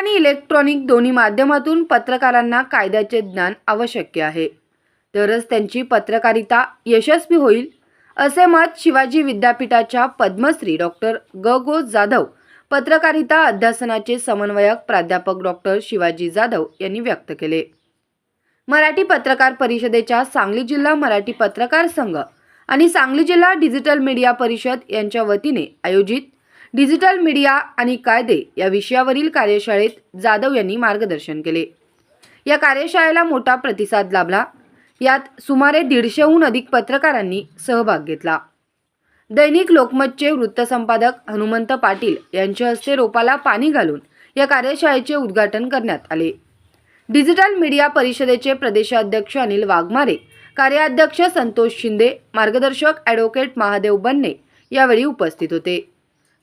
आणि इलेक्ट्रॉनिक दोन्ही माध्यमातून पत्रकारांना कायद्याचे ज्ञान आवश्यक आहे. तरच त्यांची पत्रकारिता यशस्वी होईल असे मत शिवाजी विद्यापीठाच्या पद्मश्री डॉक्टर ग गो जाधव पत्रकारिता अध्यासनाचे समन्वयक प्राध्यापक डॉक्टर शिवाजी जाधव यांनी व्यक्त केले. मराठी पत्रकार परिषदेच्या सांगली जिल्हा मराठी पत्रकार संघ आणि सांगली जिल्हा डिजिटल मीडिया परिषद यांच्या वतीने आयोजित डिजिटल मीडिया आणि कायदे या विषयावरील कार्यशाळेत जाधव यांनी मार्गदर्शन केले. या कार्यशाळेला मोठा प्रतिसाद लाभला. यात सुमारे दीडशेहून अधिक पत्रकारांनी सहभाग घेतला. दैनिक लोकमतचे वृत्तसंपादक हनुमंत पाटील यांच्या हस्ते रोपाला पाणी घालून या कार्यशाळेचे उद्घाटन करण्यात आले. डिजिटल मीडिया परिषदेचे प्रदेशाध्यक्ष अनिल वाघमारे कार्याध्यक्ष संतोष शिंदे मार्गदर्शक ॲडव्होकेट महादेव बन्ने यावेळी उपस्थित होते.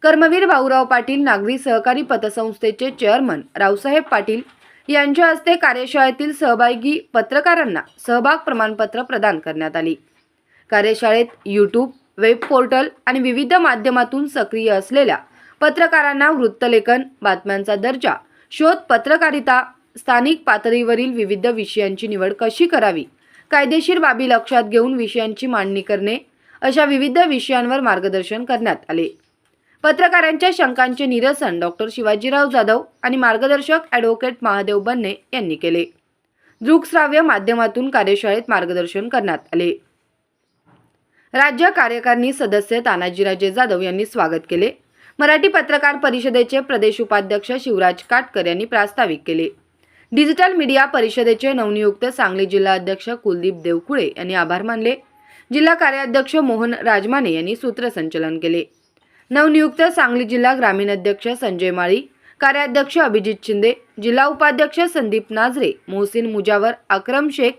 कर्मवीर भाऊराव पाटील नागरी सहकारी पतसंस्थेचे चेअरमन रावसाहेब पाटील यांच्या हस्ते कार्यशाळेतील सहभागी पत्रकारांना सहभाग प्रमाणपत्र प्रदान करण्यात आली. कार्यशाळेत यूट्यूब वेब पोर्टल आणि विविध माध्यमातून सक्रिय असलेल्या पत्रकारांना वृत्तलेखन बातम्यांचा दर्जा शोध पत्रकारिता स्थानिक पातळीवरील विविध विषयांची निवड कशी करावी कायदेशीर बाबी लक्षात घेऊन विषयांची मांडणी करणे अशा विविध विषयांवर मार्गदर्शन करण्यात आले. पत्रकारांच्या शंकांचे निरसन डॉक्टर शिवाजीराव जाधव आणि मार्गदर्शक ॲडव्होकेट महादेव बन्ने यांनी केले. दृकश्राव्य माध्यमातून कार्यशाळेत मार्गदर्शन करण्यात आले. राज्य कार्यकारिणी सदस्य तानाजीराजे जाधव यांनी स्वागत केले. मराठी पत्रकार परिषदेचे प्रदेश उपाध्यक्ष शिवराज काटकर यांनी प्रास्ताविक केले. डिजिटल मीडिया परिषदेचे नवनियुक्त सांगली जिल्हा अध्यक्ष कुलदीप देवकुळे यांनी आभार मानले. जिल्हा कार्याध्यक्ष मोहन राजमाने यांनी सूत्रसंचलन केले. नवनियुक्त सांगली जिल्हा ग्रामीण अध्यक्ष संजय माळी कार्याध्यक्ष अभिजित शिंदे जिल्हा उपाध्यक्ष संदीप नाझरे मोहसिन मुजावर अक्रम शेख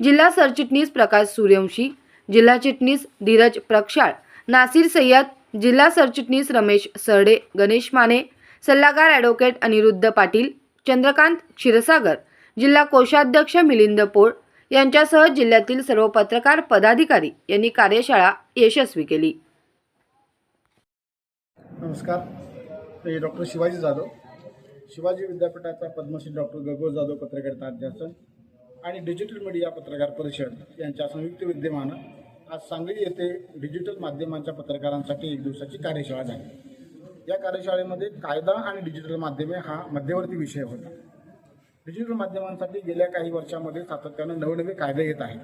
जिल्हा सरचिटणीस प्रकाश सूर्यवंशी जिल्हा चिटणीस धीरज प्रक्षाळ नासिर सय्यद जिल्हा सरचिटणीस रमेश सरडे गणेश माने सल्लागार ॲडव्होकेट अनिरुद्ध पाटील चंद्रकांत क्षीरसागर जिल्हा कोषाध्यक्ष मिलिंद पोळ यांच्यासह जिल्ह्यातील सर्व पत्रकार पदाधिकारी यांनी कार्यशाळा यशस्वी केली. नमस्कार. मी डॉक्टर शिवाजी जाधव. शिवाजी विद्यापीठाचा पद्मश्री डॉक्टर गगो जाधव पत्रकारिता अध्यासन आणि डिजिटल मीडिया पत्रकार परिषद यांच्या संयुक्त विद्यमानं आज सांगली येथे डिजिटल माध्यमांच्या पत्रकारांसाठी एक दिवसाची कार्यशाळा झाली. या कार्यशाळेमध्ये कायदा आणि डिजिटल माध्यमे हा मध्यवर्ती विषय होता. डिजिटल माध्यमांसाठी गेल्या काही वर्षामध्ये सातत्याने नवनवे कायदे येत आहेत.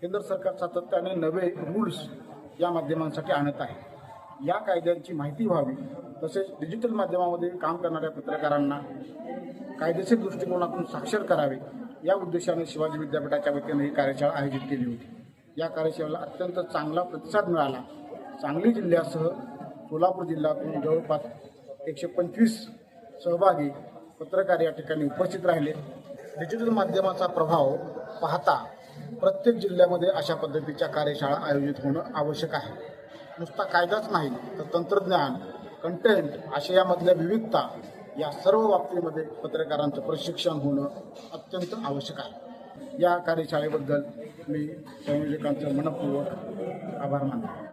केंद्र सरकार सातत्याने नवे रूल्स या माध्यमांसाठी आणत आहे. या कायद्यांची माहिती व्हावी तसेच डिजिटल माध्यमामध्ये काम करणाऱ्या पत्रकारांना कायदेशीर दृष्टिकोनातून साक्षर करावे या उद्देशाने शिवाजी विद्यापीठाच्या वतीने ही कार्यशाळा आयोजित केली होती. या कार्यशाळेला अत्यंत चांगला प्रतिसाद मिळाला. सांगली जिल्ह्यासह सोलापूर जिल्ह्यातून जवळपास एकशे पंचवीस सहभागी पत्रकार या ठिकाणी उपस्थित राहिले. डिजिटल माध्यमाचा प्रभाव पाहता प्रत्येक जिल्ह्यामध्ये अशा पद्धतीच्या कार्यशाळा आयोजित होणं आवश्यक आहे. नुसता कायदाच नाही तर तंत्रज्ञान कंटेंट आशयामधल्या विविधता या सर्व बाबतीमध्ये पत्रकारांचं प्रशिक्षण होणं अत्यंत आवश्यक आहे. या कार्यशाळेबद्दल मी संयोजकांचं मनपूर्वक आभार मानतो.